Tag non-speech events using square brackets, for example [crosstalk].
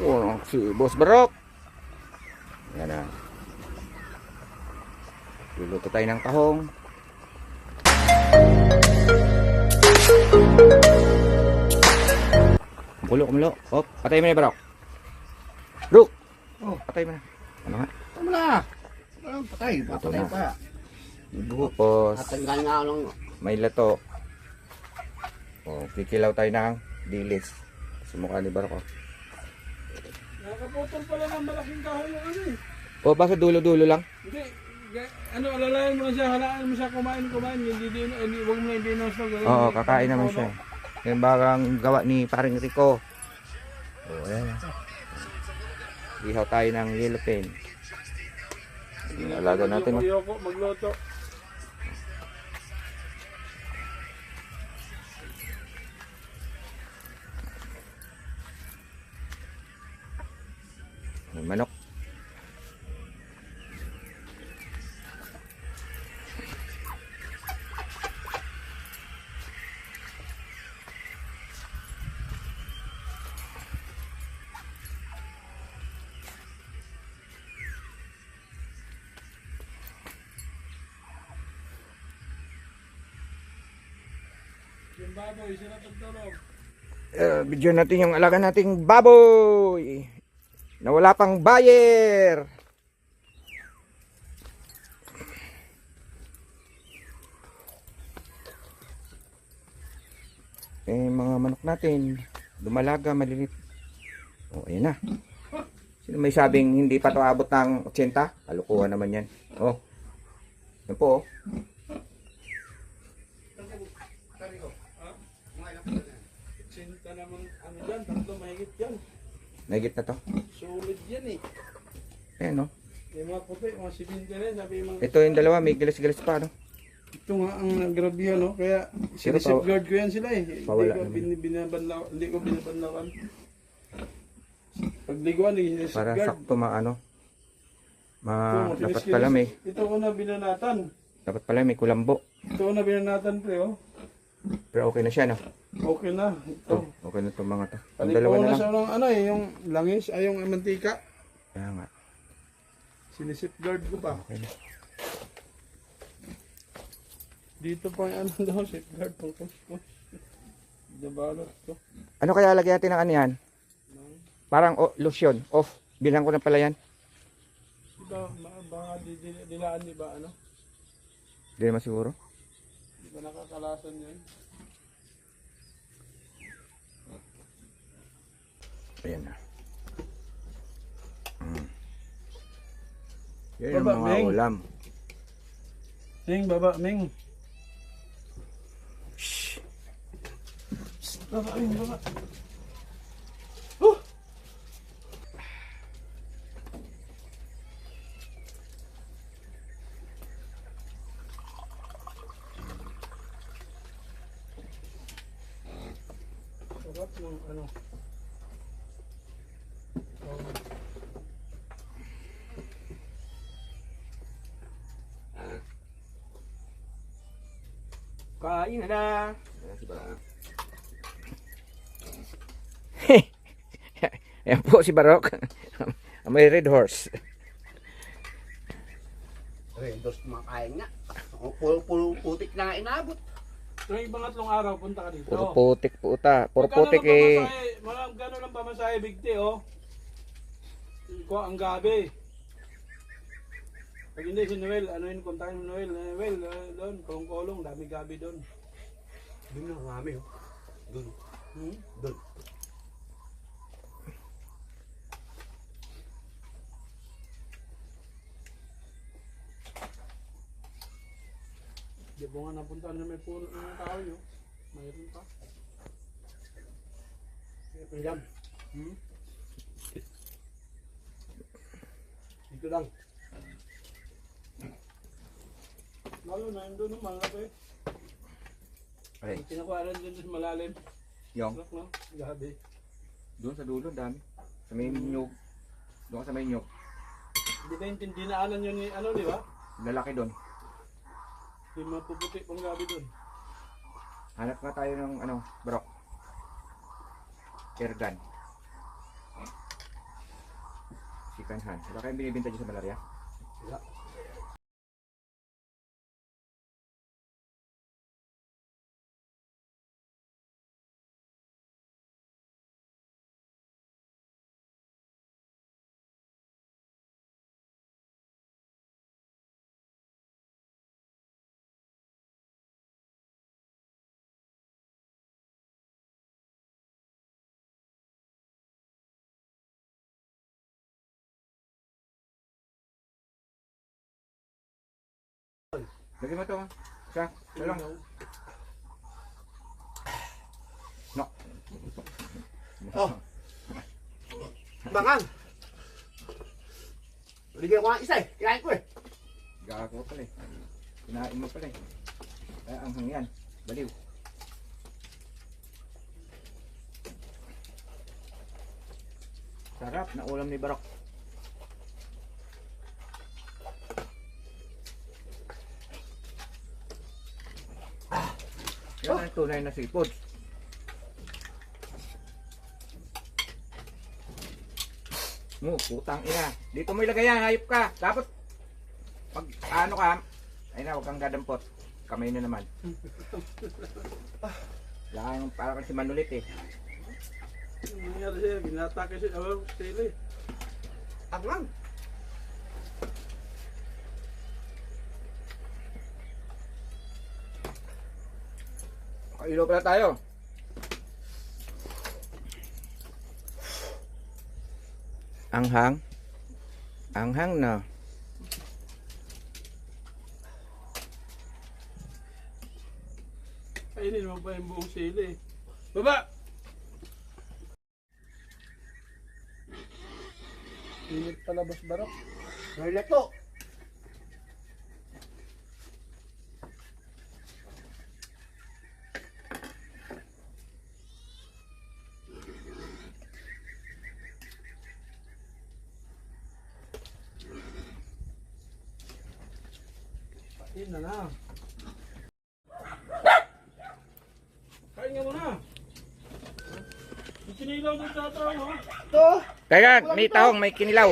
Oh, si Boss Barok. Yan na. Luluto tayo ng tahong. Kulo, kumulo. Oh, patay mo na, Barok. Bro! Oh. Patay mo na. Ano nga? Tama na. Walang patay. Patay pa. Ang galing nga lang. may lato. Oh, kikilaw tayo ng dilis. Sa mukha ni Barok. oh. Nakaputol pala ng malaking kahoy yung ano eh. Oh, basta dulo-dulo lang. Hindi, ano, alalayan mo na siya, halaan mo siya kumain, kumain. Hindi din, hindi, huwag mo na hindi na siya. Oo, kakain naman siya. Yung bagang gawa ni paring Rico. Oh, ayan. Ihaw tayo ng yellow pen. Alaga natin. oh. Ayoko, magluto. Yung baboy, sila pagtulog. Uh, video natin yung alaga nating baboy. Na wala pang buyer. Eh, mga manok natin, dumalaga, malilit. Oh, ayan na. Sino may sabing hindi pa to abot ng 80? Kalukuhan naman yan. Oh. Yan po, oh. Sinta naman, ano dyan, tatlo mahigit yan. Nagit na to. Solid yan eh. Ayan, oh. Yung mga puti, mga sibinte rin, sabi mga... Ito yung dalawa, may gilis-gilis pa, no? Ito nga ang nagrabihan, no? Kaya sinisafeguard ko yan sila eh. Pawala hindi ko binabanlaw, hindi ko binabanlawan. Pagliguan, hindi Para sinisafeguard. sakto maano. Ma, Ito, dapat pala may, Ito ko na binanatan. dapat pala may kulambo. Ito ko na binanatan, pre, oh. Pero okay na siya, no? Okay na. Ito. Oh, okay na itong mga to. Ang dalawa na lang. siya ng ano eh, yung langis, ay yung mantika. Kaya nga. Sinisafeguard ko pa. Okay na. Dito pa yung ano [laughs] daw, safeguard pang push-push. Dabalot ko. Ano kaya lagyan natin ng ano yan? Parang oh, lotion. Off. Bilhan ko na pala yan. Diba, ma- baka di, di, dilaan di ba ano? Hindi naman siguro. Di ba nakakalasan yun? Ayan na. Mm. Yan yung Baba, mga Meng. ulam. Ming, baba, Ming. Shh. Baba, Ming, baba. Sarap ng ano. Oh, Kain na na. [laughs] Ayan po si Barok. [laughs] May red horse. Rendos kumakain nga. Pulo-pulo putik na nga inabot. Tuwing pangatlong araw, punta ka dito. Puro putik po uta. Puro putik eh. Malang gano'n lang pamasahe, Big T, oh. Ko ang gabi. Pag hindi si Noel, ano yun, kontakin mo Noel. Eh, Noel, eh, doon, kolong-kolong, dami gabi doon. Doon na marami oh. Doon. Hmm? Doon. Di mo nga napunta na may puno ng tao yun. Mayroon pa. Kaya pinjam. Hmm? Dito lang. Lalo na yun doon, no, malaki. Ay, Kinakuha dun sa malalim. yung Sarap, no? Gabi. doon sa dulo dami. Sa may nyug. Doon sa may nyug. Hindi tayo dinaanan yun ni, ano, di ba? Lalaki doon. Yung mapuputi pang gabi doon. Hanap nga tayo ng ano, Barok. Air gun. second hand. Wala kayong binibenta dyan sa malaria? Wala. Lagyan mo to. Siya, siya lang. No. Oh. Bangang. Bigyan ko nga isa eh. Kinain ko eh. Gago pala eh. Kinain mo pala eh. Ay, ang hangyan. Baliw. Sarap na ulam ni Barok. Tunay na seafood. Mo, putang ina. Dito mo ilagay yan, hayop ka. Dapat pag ano ka, ay na, huwag kang dadampot. Kamay na naman. [laughs] Lang, para kasi manulit eh. Nangyari siya? Binatake siya. Oh, sili. Bangang. Ilo pala tayo. Anghang. Anghang na. Kainin mo pa yung buong sili. Baba! Init palabas barok. Toilet na na. Kain nga muna. Sinilaw doon sa tao, ha? To. Kaya, may tahong, may kinilaw.